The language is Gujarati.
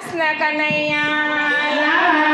કૃષ્ણ કનૈયા.